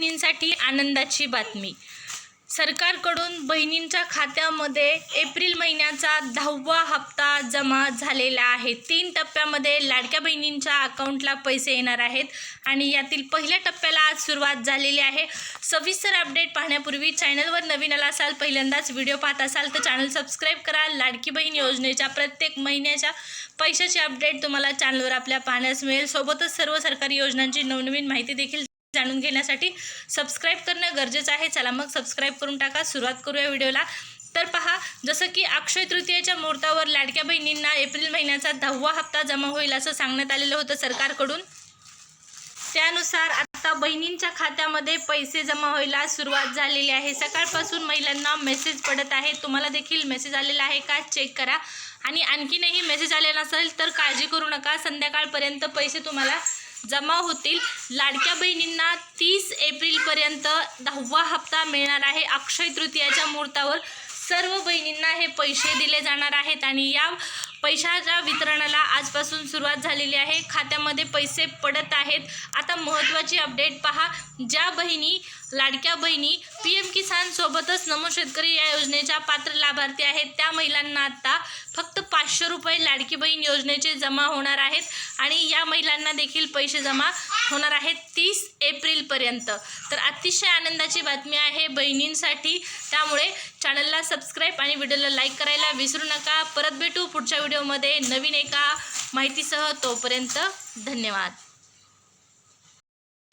बहिणींसाठी आनंदाची बातमी. सरकारकडून बहिणींच्या खात्यामध्ये एप्रिल महिन्याचा दहावा हप्ता जमा झालेला आहे. तीन टप्प्यामध्ये लाडक्या बहिणींच्या अकाउंटला पैसे येणार आहेत आणि यातील पहिल्या टप्प्याला आज सुरुवात झालेली आहे. सविस्तर अपडेट पाहण्यापूर्वी चॅनलवर नवीन आला असाल पहिल्यांदाच व्हिडिओ पाहत असाल तर चॅनल सबस्क्राईब करा. लाडकी बहीण योजनेच्या प्रत्येक महिन्याच्या पैशाची अपडेट तुम्हाला चॅनलवर आपल्या पाहण्यास मिळेल. सोबतच सर्व सरकारी योजनांची नवनवीन माहिती देखील जाणून घेण्यासाठी सबस्क्राईब करणं गरजेचं आहे. चला मग सबस्क्राईब करून टाका. सुरुवात करूया व्हिडिओला. तर पहा जसं की अक्षय तृतीयेच्या मुहूर्तावर लाडक्या बहिणींना एप्रिल महिन्याचा दहावा हप्ता जमा होईल असं सांगण्यात आलेलं होतं सरकारकडून. त्यानुसार आता बहिणींच्या खात्यामध्ये पैसे जमा व्हायला सुरुवात झालेली आहे. सकाळपासून महिलांना मेसेज पडत आहे. तुम्हाला देखील मेसेज आलेला आहे का? चेक करा. आणि आणखीनही मेसेज आले नसेल तर काळजी करू नका. संध्याकाळपर्यंत पैसे तुम्हाला जमा होतील. लाडक्या बहिणींना तीस एप्रिलपर्यंत दहावा हप्ता मिळणार आहे. अक्षय तृतीयाच्या मुहूर्तावर सर्व बहिणींना हे पैसे दिले जाणार आहेत आणि या पैशाच्या वितरणाला आजपासून सुरुवात झालेली आहे. खात्यामध्ये पैसे पडत आहेत. आता महत्त्वाची अपडेट पहा. ज्या बहिणी लाडक्या बहिणी पी एम किसानसोबतच नमो शेतकरी या योजनेच्या पात्र लाभार्थी आहेत त्या महिलांना आता फक्त पाचशे रुपये लाडकी बहीण योजनेचे जमा होणार आहेत. आणि या महिलांना देखील पैसे जमा होणार आहेत तीस एप्रिलपर्यंत तर अतिशय आनंदाची बातमी आहे बहिणींसाठी. त्यामुळे चॅनलला सबस्क्राईब आणि व्हिडिओला लाईक करायला विसरू नका. परत भेटू पुढच्या व्हिडिओमध्ये नवीन एका माहितीसह तोपर्यंत धन्यवाद.